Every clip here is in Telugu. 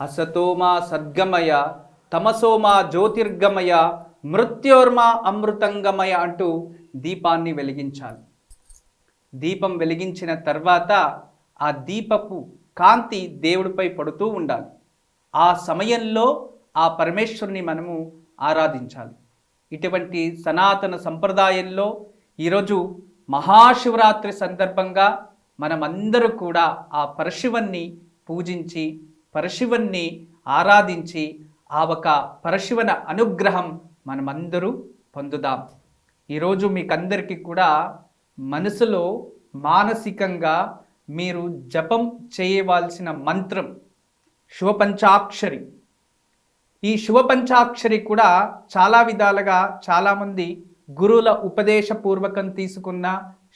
అసతోమా సద్గమయ తమసోమా జ్యోతిర్గమయ మృత్యోర్మా అమృతంగమయ అంటూ దీపాన్ని వెలిగించాలి. దీపం వెలిగించిన తర్వాత ఆ దీపపు కాంతి దేవుడిపై పడుతూ ఉండాలి. ఆ సమయంలో ఆ పరమేశ్వరుని మనము ఆరాధించాలి. ఇటువంటి సనాతన సంప్రదాయంలో ఈరోజు మహాశివరాత్రి సందర్భంగా మనమందరూ కూడా ఆ పరశివన్ని పూజించి పరశివన్ని ఆరాధించి ఆ ఒక పరశివన అనుగ్రహం మనమందరూ పొందుదాం. ఈరోజు మీకందరికీ కూడా మనసులో మానసికంగా మీరు జపం చేయవలసిన మంత్రం శివపంచాక్షరి ఈ శివపంచాక్షరి కూడా చాలా విధాలుగా చాలామంది గురువుల ఉపదేశపూర్వకం తీసుకున్న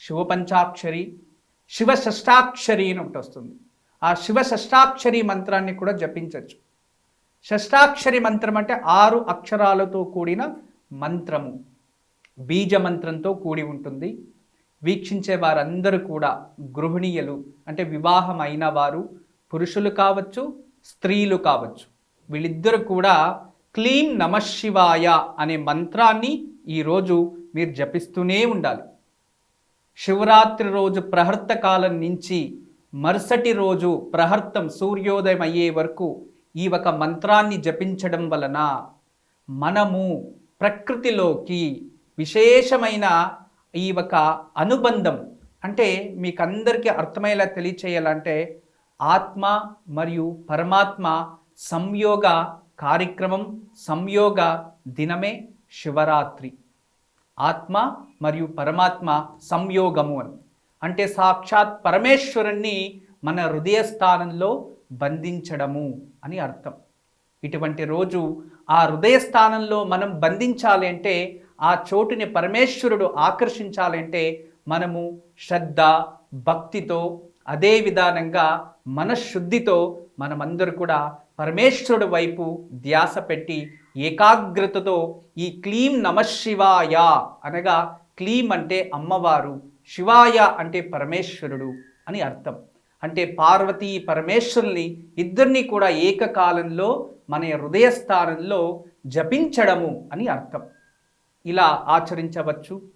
శివపంచాక్షరి శివ షష్టాక్షరి అని ఒకటి వస్తుంది. ఆ శివ షష్టాక్షరి మంత్రాన్ని కూడా జపించవచ్చు షష్టాక్షరి మంత్రం అంటే ఆరు అక్షరాలతో కూడిన మంత్రము. బీజ మంత్రంతో కూడి ఉంటుంది. వీక్షించే వారందరూ కూడా గృహిణీయులు అంటే వివాహం వారు పురుషులు కావచ్చు స్త్రీలు కావచ్చు వీళ్ళిద్దరూ కూడా క్లీం నమశివాయ అనే మంత్రాన్ని ఈరోజు మీరు జపిస్తూనే ఉండాలి. శివరాత్రి రోజు ప్రహర్త కాలం నుంచి మరుసటి రోజు ప్రహర్తం సూర్యోదయం అయ్యే వరకు ఈ ఒక మంత్రాన్ని జపించడం వలన మనము ప్రకృతిలోకి విశేషమైన ఈ ఒక అనుబంధం అంటే మీకు అందరికీ అర్థమయ్యేలా తెలియచేయాలంటే ఆత్మ మరియు పరమాత్మ సంయోగ కార్యక్రమం సంయోగ దినమే శివరాత్రి. ఆత్మ మరియు పరమాత్మ సంయోగము అని. అంటే సాక్షాత్ పరమేశ్వరుణ్ణి మన హృదయ స్థానంలో బంధించడము అని అర్థం. ఇటువంటి రోజు ఆ హృదయ స్థానంలో మనం బంధించాలి అంటే ఆ చోటుని పరమేశ్వరుడు ఆకర్షించాలంటే మనము శ్రద్ధ భక్తితో అదే విధానంగా మనశుద్ధితో మనమందరూ కూడా పరమేశ్వరుడు వైపు ధ్యాస పెట్టి ఏకాగ్రతతో ఈ క్లీం నమశివాయ అనగా క్లీం అంటే అమ్మవారు శివాయ అంటే పరమేశ్వరుడు అని అర్థం. అంటే పార్వతీ పరమేశ్వరుని ఇద్దరిని కూడా ఏకకాలంలో మన హృదయ స్థానంలో జపించడము అని అర్థం. ఇలా ఆచరించవచ్చు.